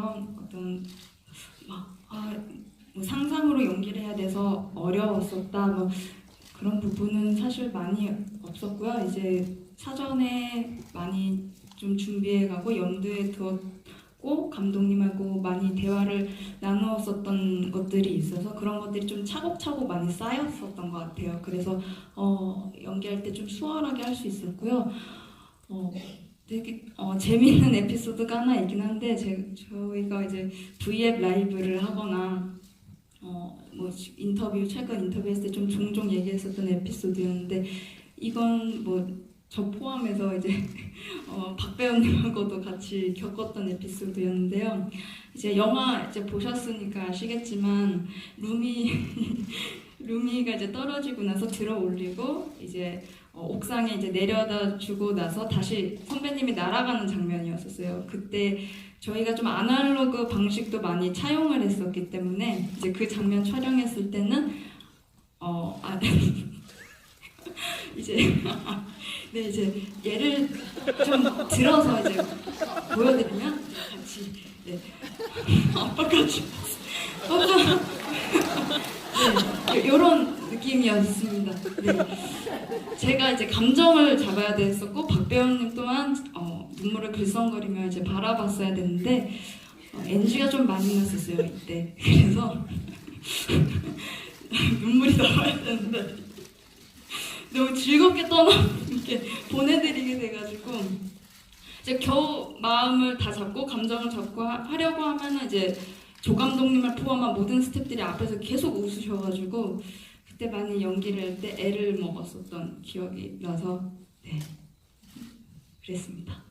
그런 어떤 막 아, 뭐 상상으로 연기를 해야 돼서 어려웠었다 뭐 그런 부분은 사실 많이 없었고요. 이제 사전에 많이 좀 준비해가고 염두에 두었고 감독님하고 많이 대화를 나누었었던 것들이 있어서 그런 것들이 좀 차곡차곡 많이 쌓였었던 것 같아요. 그래서 어, 연기할 때 좀 수월하게 할 수 있었고요. 어, 되게 어, 재미있는 에피소드가 하나 있긴 한데 제, 저희가 이제 V앱 라이브를 하거나 어, 뭐 인터뷰 최근 인터뷰했을 때 좀 종종 얘기했었던 에피소드였는데 이건 뭐 저 포함해서 이제 어, 박 배우님하고도 같이 겪었던 에피소드였는데요. 이제 영화 이제 보셨으니까 아시겠지만 루미 루미가 이제 떨어지고 나서 들어 올리고 이제 어, 옥상에 이제 내려다 주고 나서 다시 선배님이 날아가는 장면이었었어요. 그때 저희가 좀 아날로그 방식도 많이 차용을 했었기 때문에 이제 그 장면 촬영했을 때는 어 아, 이제 네 이제 얘를 좀 들어서 이제 보여드리면 같이 네 아빠까지 아빠 네 이런 느낌이었습니다. 네. 제가 이제 감정을 잡아야 됐었고 박 배우님 또한 어, 눈물을 글썽거리며 이제 바라봤어야 되는데 어, NG가 좀 많이 났었어요 이때 그래서 눈물이 나와야 되는데 너무 즐겁게 떠나 이렇게 보내드리게 돼가지고 이제 겨우 마음을 다 잡고 감정을 잡고 하, 하려고 하면은 이제 조 감독님을 포함한 모든 스태프들이 앞에서 계속 웃으셔가지고 그때 많이 연기를 할 때 애를 먹었었던 기억이 나서 네 그랬습니다.